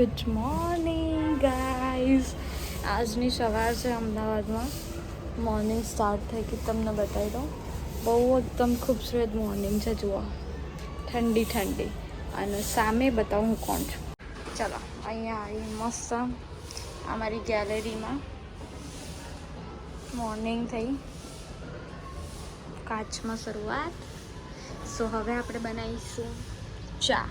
Good morning guys આજની સવાર છે અમદાવાદમાં. મોર્નિંગ સ્ટાર્ટ થઈ ગઈ, તમને બતાવી દઉં. બહુ એકદમ ખૂબસૂરત મોર્નિંગ છે, જુઓ. ઠંડી ઠંડી. અને સામે બતાવું હું કોણ છું. ચલો, અહીંયા આવી મસ્ત. અમારી ગેલેરીમાં. મોર્નિંગ થઈ. કાચમાં શરૂઆત. સો હવે આપણે બનાવીશું ચા.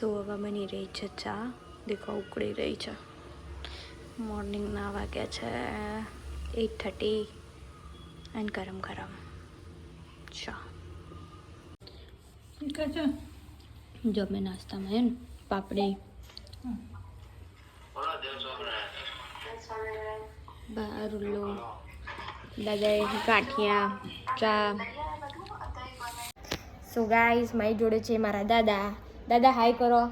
સો હવે બની રહી છે ચા. દેખો ઉકળી રહી છે. મોર્નિંગના વાગ્યા છે. એટ થર્ટી એન્ડ ગરમ ગરમ ચા. જમે નાસ્તામાં એમ પાપડી. બારુલો. દાદાએ ગાંઠિયા ચા. સો ગાઈઝ મારી જોડે છે મારા દાદા. દાદા હાય કરો.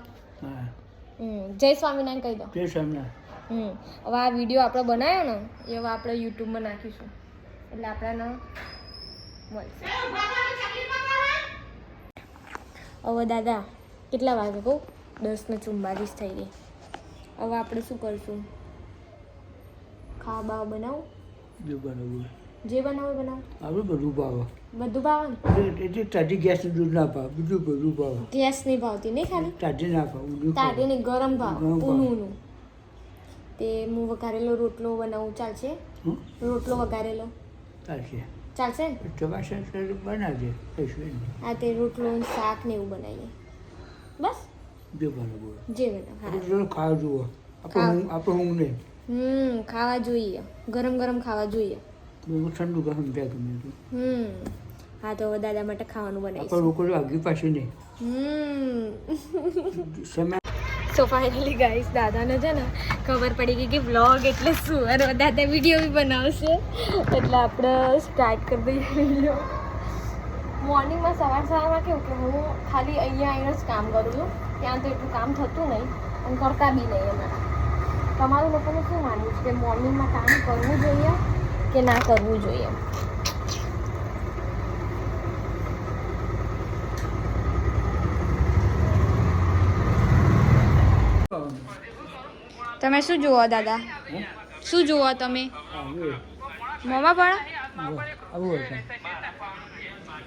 જય સ્વામિનારાયણ કહી દો. જય સ્વામિનારાયણ. હમ હવે આ વીડિયો આપણે બનાવ્યો ને એ હવે આપણે યુટ્યુબમાં નાખીશું. એટલે આપણાને મળશે. હવે દાદા કેટલા વાગે કહું? દસ ને ચુમ્માલીસ થઈ ગઈ. હવે આપણે શું કરશું? ખાવા બાવા બનાવું? જો જે બનાવો બનાવો. આપણે બધું ભાવે બધું ભાવે એટલે તાજી ગેસનું દૂધ ના ભાવ બીજું બધું ભાવે ગેસ નહીં ભાવતી નહીં ખાલી? તાજી ના ભાવ તાટી નહીં ગરમ ભાવ ઊનું તે હું વઘારેલો રોટલો બનાવું ચાલશે? હં? રોટલો વઘારેલો. ચાલશે. ચાલશે? ચોમાસા બનાવજે આ તે રોટલો શાક ને એવું બનાવીએ. બસ? જે બનાવો જે બનાવ હા. ખાવા જુઓ. આપણે હું આપણે હું નહીં. હમ ખાવા જોઈએ. ગરમ ગરમ ખાવા જોઈએ. બહુ ઠંડુ ગરમ ભેગ ગમે તે હમ. હા તો દાદા માટે ખાવાનું બનાવીશ. પણ લોકો લાગ્યું પાછું નહીં. હમ. સો ફાઇનલી ગાઈસ દાદાને છે ને ખબર પડી ગઈ કે વ્લોગ એટલે શું? અને દાદા વીડિયો બી બનાવશે. એટલે આપણે સ્ટાર્ટ કરી દઈએ વીડિયો મોર્નિંગમાં સવાર સવારમાં કેવું કે હું ખાલી અહીંયા આવીને જ કામ કરું છું. ત્યાં તો એટલું કામ થતું નહીં. અને કરતા બી નહીં એમાં. તમારું લોકોનું શું માનવું છે કે મોર્નિંગમાં કામ કરવું જોઈએ? કે ના કરવું જોઈએ. તમે શું જુઓ દાદા? શું જુઓ તમે? મોમાં પણ?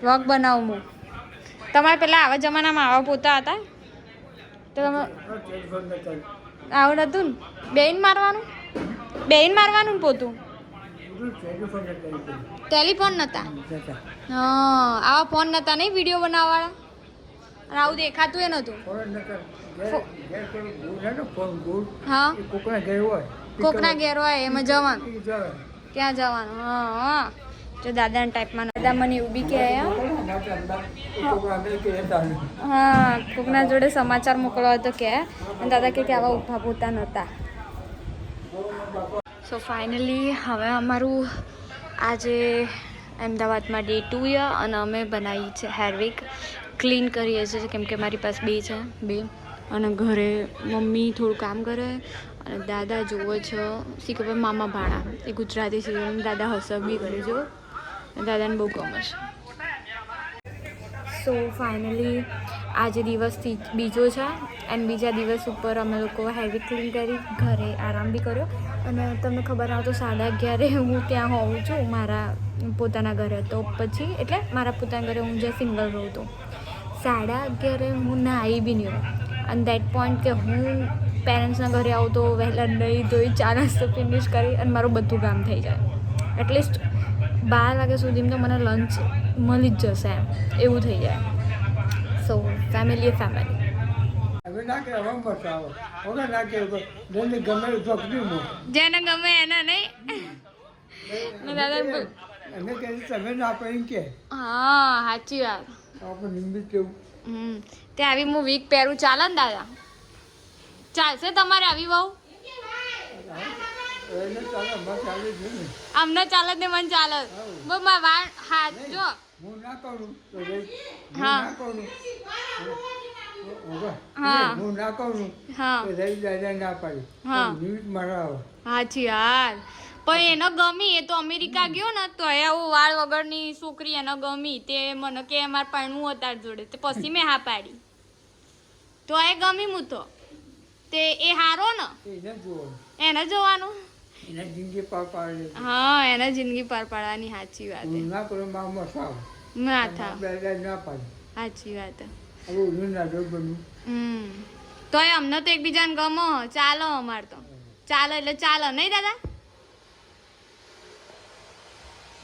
હતું બનાવું હું. તમારે પેલા આવા જમાનામાં આવા પોતા હતા? તો તમે આવું નતું ને? બેન મારવાનું? બેન મારવાનું ને પોતું? ટેલિફોન નતા? આવા ફોન નતા નહીં, વીડિયો બનાવવાળા? અને આવું દેખાતું એ નતું. હા. કોકના ઘેર હોય, એમાં જવાનું. ક્યાં જવાનું? હા હા. જો દાદાના ટાઈપમાં દાદા મને એવું બી કહે, હો. કોકના જોડે સમાચાર મોકલવા તો કે દાદા કે આવા ઊભા પોતા નહોતા સો ફાઇનલી હવે અમારું આજે અમદાવાદમાં ડે ટુ યર અને અમે બનાવી છે હેરવિક ક્લીન કરીએ છીએ, કેમ કે મારી પાસે બે છે, બે. અને ઘરે મમ્મી થોડું કામ કરે અને દાદા જુઓ છે. શી ખબર મામા ભાણા, એ ગુજરાતી સિરિયલ દાદા હસબ બી કરે જો દાદાને બહુ ગમે છે. સો ફાઇનલી આજે દિવસથી બીજો છે. અને બીજા દિવસ ઉપર અમે લોકો હેવી ક્લીન કરી ઘરે આરામ બી કર્યો. અને તમને ખબર આવે તો સાડા અગિયારે હું ત્યાં હોઉં છું મારા પોતાના ઘરે. તો પછી એટલે મારા પોતાના ઘરે હું જે સિંગલ રહું તો. સાડા અગિયારે હું નાહી બી નહીં અને દેટ પોઈન્ટ કે હું પેરેન્ટ્સના ઘરે આવું તો વહેલા નહીં ધોઈ ચા નાસ્તો ફિનિશ કરી અને મારું બધું કામ થઈ જાય. એટલીસ્ટ બાર વાગ્યા સુધીમાં તો મને લંચ મળી જ જશે એમ. એવું થઈ જાય. સો ફેમિલી ફેમિલી હવે હમ બતાવો ઓકે નાખે જેને ગમે એ ચોકડી મો જેને ગમે એને નહીં. દાદા એને કે તમે ના પડી કે હા સાચી વાત. આપણે નિમિત્ત કેવું? હમ. તે આવી હું વીક પહેરું. ચાલે ને દાદા? ચાલશે તમારે આવી બહુ અમને ચાલે ને મને ચાલે બહુ મારા વાળ હાથ જો. હું ના કરું. હું હા. ના કરું. હવે, હા. હું ના કરું હા. તો દાદા ના પાડી. હા. નિમિત્ત મારા આવે સાચી પણ એને ગમી એ તો અમેરિકા ગયો ને તો એ વાળ વગરની છોકરી એને ગમી. તે મને કે માર પાણવું હતા જોડે. તે પછી મેં હા પાડી. તો એ ગમી હું તો. તે એ હારો ને એને જોવાનું. એને જિંદગી પાર પાડી. હા એને જિંદગી પાર પાડવાની સાચી વાત ના કરો માં મસાવ. ના થા. ના પાડી. સાચી વાત હવે હમ. તોય અમને તો એકબીજાને ગમો. ચાલો અમાર તો. ચાલો એટલે ચાલો. નહીં દાદા?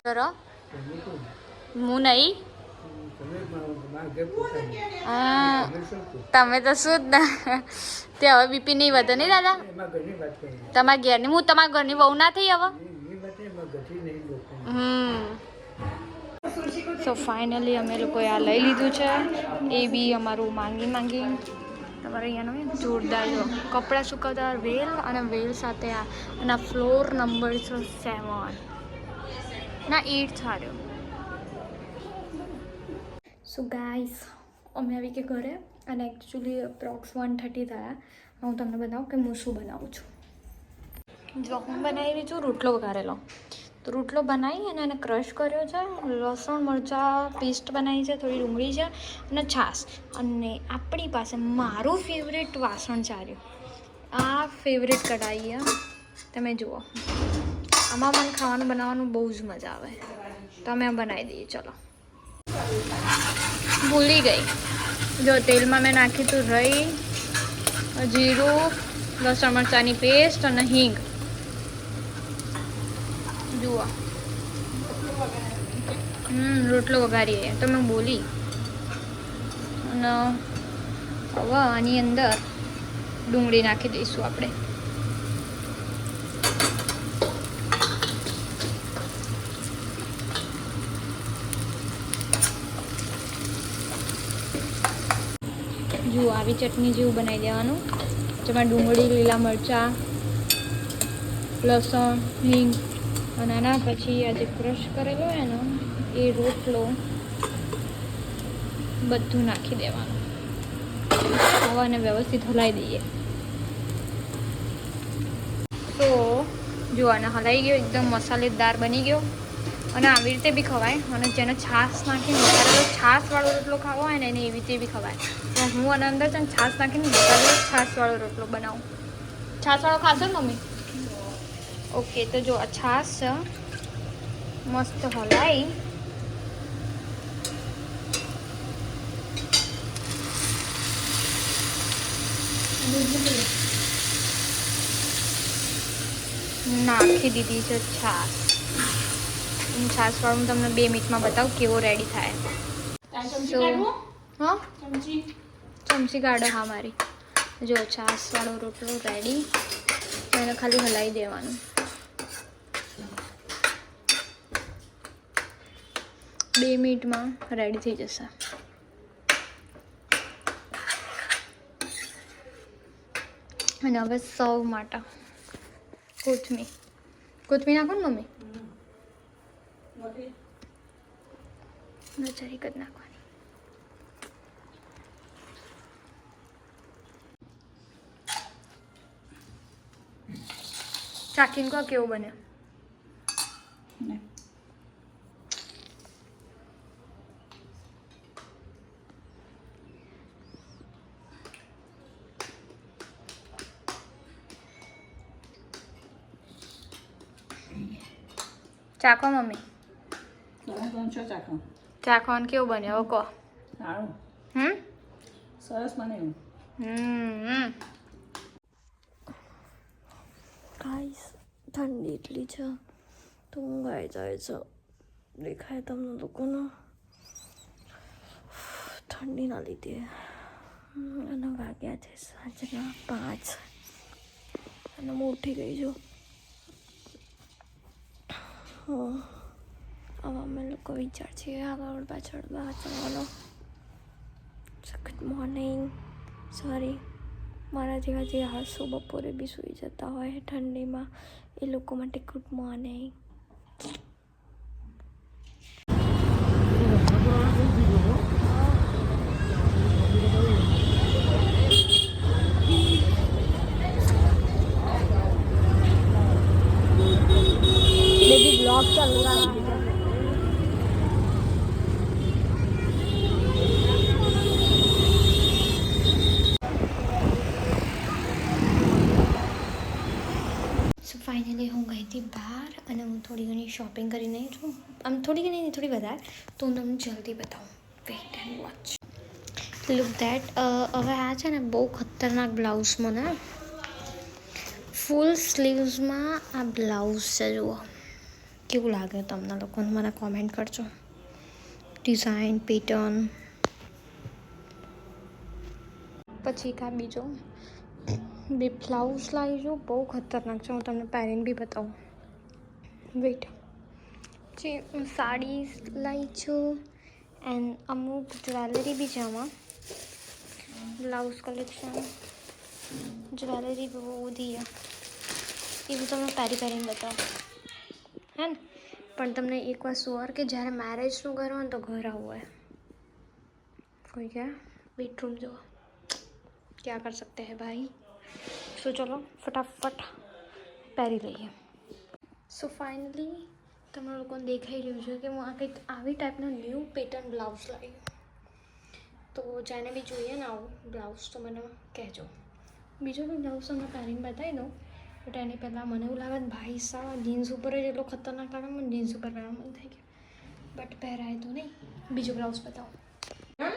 કરો. હું નહીં? તમે તો શું જ તે હવે બીપી નહીં વધે નહીં દાદા? તમારા ઘેરની હું તમારા ઘરની વહુ ના થઈ હવે? હમ. સો ફાઇનલી અમે લોકોએ આ લઈ લીધું છે. એ બી અમારું માંગી માંગી. તમારે અહીંયાનો જોરદાર જો કપડાં સુકવતા વેલ અને વેલ સાથે આ આ ફ્લોર નંબર છે સેવન. ના એટ સાર્યો સો ગાઈસ અમે આવી કે ઘરે અને એકચ્યુઅલી અપ્રોક્સ વન થર્ટી થયા. હું તમને બતાવું કે હું શું બનાવું છું. જો હું બનાવી છું રોટલો વઘારેલો. રોટલો બનાવી અને એને ક્રશ કર્યો છે. લસણ, મરચાં, પેસ્ટ બનાવી છે, થોડી ડુંગળી છે અને છાશ. અને આપણી પાસે મારું ફેવરેટ વાસણ ચાર્યું આ ફેવરેટ કઢાઈ તમે જુઓ. આમાં મને ખાવાનું બનાવવાનું બહુ જ મજા આવે. તો અમે આ બનાવી દઈએ, ચલો. ભૂલી ગઈ. જો તેલમાં મેં નાખ્યું હતું રહી, જીરું, લસણ, મરચાંની પેસ્ટ અને હિંગ. જુઓ. હમ, રોટલો વઘારીએ. તો મેં બોલી. અને હવે આની અંદર ડુંગળી નાખી દઈશું આપણે. જુઓ, આવી ચટણી જેવું બનાવી દેવાનું. જેમાં ડુંગળી, લીલા મરચાં, લસણ, હિંગ અને આના પછી આ જે ક્રશ કરેલો હોય ને એ રોટલો બધું નાખી દેવાનું. હવાને વ્યવસ્થિત હલાવી દઈએ. તો જો આને હલાઈ ગયો, એકદમ મસાલેદાર બની ગયો. અને આવી રીતે બી ખવાય. અને જેને છાશ નાખીને વઘારેલો છાશવાળો રોટલો ખાવો હોય ને એને એવી રીતે બી ખવાય. તો હું આના અંદર છે ને છાશ નાખીને વઘારેલો છાશવાળો રોટલો બનાવું. છાશવાળો ખાશો ને મમ્મી? ઓકે તો જો આ છાશ મસ્ત હલાઈ. નાખી દીધી છે છાશ હું છાશવાળું હું તમને બે મિનિટમાં બતાવું કેવો રેડી થાય. ચમચી કાઢો હા મારી. જો છાશવાળો રોટલો રેડી એને ખાલી હલાવી દેવાનું. બે મિનિટમાં રેડી થઈ જશે. અને હવે સર્વ માટે કોથમીર. કોથમીર નાખો ને મમ્મી? નચારી જ નાખવાની. ચાખીને કહો કેવું બને. ચાખો મમ્મી. ચાખવાનું કેવું બને? હવે કહો. હમ? સરસ બને હમ ગાઈસ ઠંડી એટલી છે તો ઊંઘાઈ જાય છે. દેખાય તમને લોકોને? ઠંડીના લીધે. અને વાગ્યા છે સાંજના પાંચ. અને હું ઉઠી ગઈ છું. હવે અમે લોકો વિચાર છે આગળ પાછળ બહાર જવાનો. ગુડ મોર્નિંગ સોરી મારા જેવા જે હાસો બપોરે બી સૂઈ જતા હોય ઠંડીમાં, એ લોકો માટે ગુડ મોર્નિંગ शॉपिंग करी नहीं जो आम थोड़ी घनी थोड़ी बताए तो हम जल्दी बताऊँ। Wait and watch look that हमें आ है बहुत खतरनाक ब्लाउज मना फूल स्लीव्स में आ ब्लाउज से जुआ કેવું લાગે તમને લોકોને મને કોમેન્ટ કરજો ડિઝાઇન પેટર્ન પછી કા બીજો બે બ્લાઉઝ લાવી છું બહુ ખતરનાક છે હું તમને પહેરીને બી બતાવું વેઇટ જે હું સાડી લાવી છું એન્ડ અમુક જ્વેલરી બી છે આમાં બ્લાઉઝ કલેક્શન જ્વેલરી બહુ બધી છે એ બી તમને પહેરી પહેરીને બતાવું હે ને પણ તમને એક વાર શ્યોર કે જ્યારે મેરેજનું ઘર હોય ને તો ઘર આવું હોય કોઈ કે બેડરૂમ જુઓ क्या कर सकते हैं भाई સો ચલો ફટાફટ પહેરી લઈએ સો ફાઇનલી તમને લોકોને દેખાઈ રહ્યું છે કે હું આ કંઈક આવી ટાઈપનો ન્યૂ પેટર્ન બ્લાઉઝ લાવી તો જેને બી જોઈએ ને આવું બ્લાઉઝ તો મને કહેજો બીજો બી બ્લાઉઝ તમને પહેરીને બતાવી દઉં બટ એની પહેલાં મને એવું લાગે કે ભાઈ સાહેબ જીન્સ ઉપર જ એટલો ખતરનાક લાગે મને જીન્સ ઉપર પહેરવાનું મન થઈ ગયું બટ પહેરાય તો નહીં બીજો બ્લાઉઝ બતાવો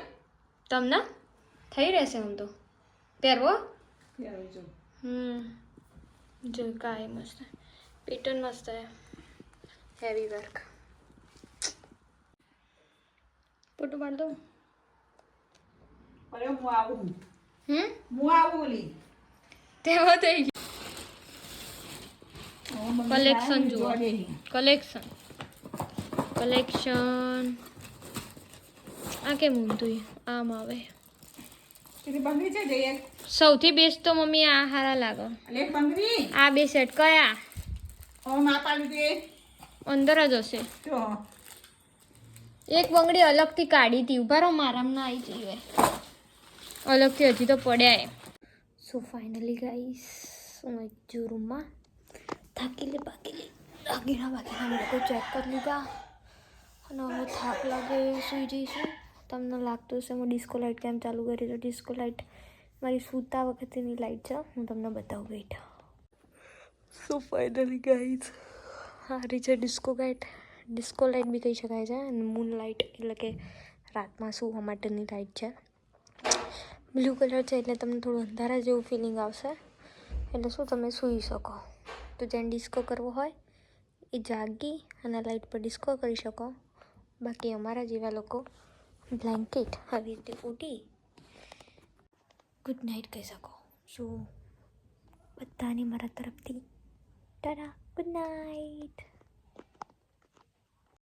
તમને થઈ રહેશે આમ તો પહેરવો ત્યારે જો હમ જો કાંઈ મસ્ત પેટર્ન મસ્ત है હેવી વર્ક ફોટો પાડ દો અરે હું આવું હમ હું આવું લી તેમાં થઈ ગયું હવે જોવા જુઓ. કલેક્શન કલેક્શન આ કેમ ઊંધું આમ આવે. સૌથી બેસ્ટ તો મમ્મી આ હારા લાગે. આ બે સેટ કયા? ના અંદર જ હશે. એક બંગડી અલગથી કાઢી હતી. ઊભા રહો મારામાં આવી જઈએ. અલગથી હજી તો પડ્યા સો ફાઇનલી ગાઈસ હું એક જો રૂમમાં થાકી લે બાકી લે દાગીના બાકીના લોકો ચેક કરી લીધા અને હવે થાક લાગે સુઈ જઈશું તમને લાગતું હશે હું ડિસ્કો લાઇટ કેમ ચાલુ કરી તો ડિસ્કો લાઇટ મારી સૂતા વખતેની લાઇટ છે. હું તમને બતાવું વેટ સો ફાઇનલી ગાઈસ સારી છે ડિસ્કો ગાઇટ ડિસ્કો લાઇટ બી કહી શકાય છે. અને મૂન લાઇટ એટલે કે રાતમાં સૂવા માટેની લાઇટ છે. બ્લુ કલર છે એટલે તમને થોડું અંધારા જેવું ફિલિંગ આવશે. એટલે શું તમે સૂઈ શકો? તો જેને ડિસ્કો કરવો હોય, એ જાગી અને લાઇટ પર ડિસ્કો કરી શકો. બાકી અમારા જેવા લોકો બ્લેન્કેટ આવી રીતે ઉઠી ગુડ નાઇટ કહી શકો. શું બધાની મારા તરફથી ટાટા ગુડ નાઇટ